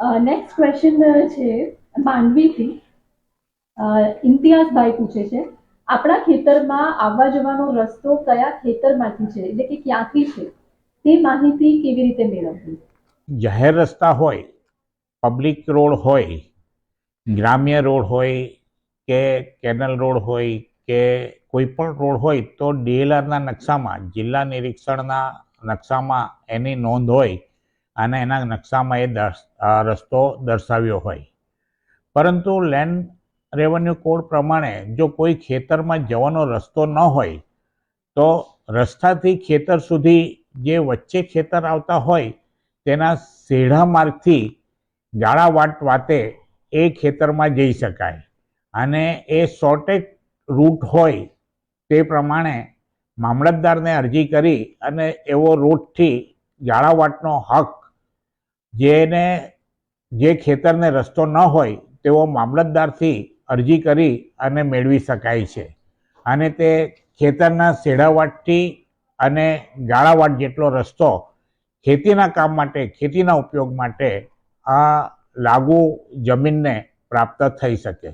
Next question છે માંડવીથી. ઇમ્તિયાઝભાઈ પૂછે છે, આપણા ખેતરમાં આવવા જવાનો રસ્તો કયા ખેતરમાંથી છે? એટલે કે ક્યાંથી છે? તે માહિતી કેવી રીતે મેળવવી? જાહેર રસ્તા હોય, પબ્લિક રોડ હોય, ગ્રામ્ય રોડ હોય, કે કેનલ રોડ હોય, કે કોઈ પણ રોડ હોય, તો ડીએલઆરના નકશામાં, જિલ્લા નિરીક્ષણના નકશામાં એની નોંધ હોય અને એના નકશામાં એ રસ્તો દર્શાવ્યો હોય. પરંતુ લેન્ડ રેવન્યુ કોડ પ્રમાણે જો કોઈ ખેતરમાં જવાનો રસ્તો ન હોય, તો રસ્તાથી ખેતર સુધી જે વચ્ચે ખેતર આવતા હોય, તેના સેઢા માર્ગથી ગાળાવાટ વાતે એ ખેતરમાં જઈ શકાય. અને એ શોર્ટેજ રૂટ હોય તે પ્રમાણે મામલતદારને અરજી કરી અને એવો રૂટથી જાળાવાટનો હક જેને જે ખેતરને રસ્તો ન હોય તેવો મામલતદારથી અરજી કરી અને મેળવી શકાય છે. અને તે ખેતરના સેડાવાટથી અને ગાળાવાટ જેટલો રસ્તો ખેતીના કામ માટે, ખેતીના ઉપયોગ માટે આ લાગુ જમીનને પ્રાપ્ત થઈ શકે.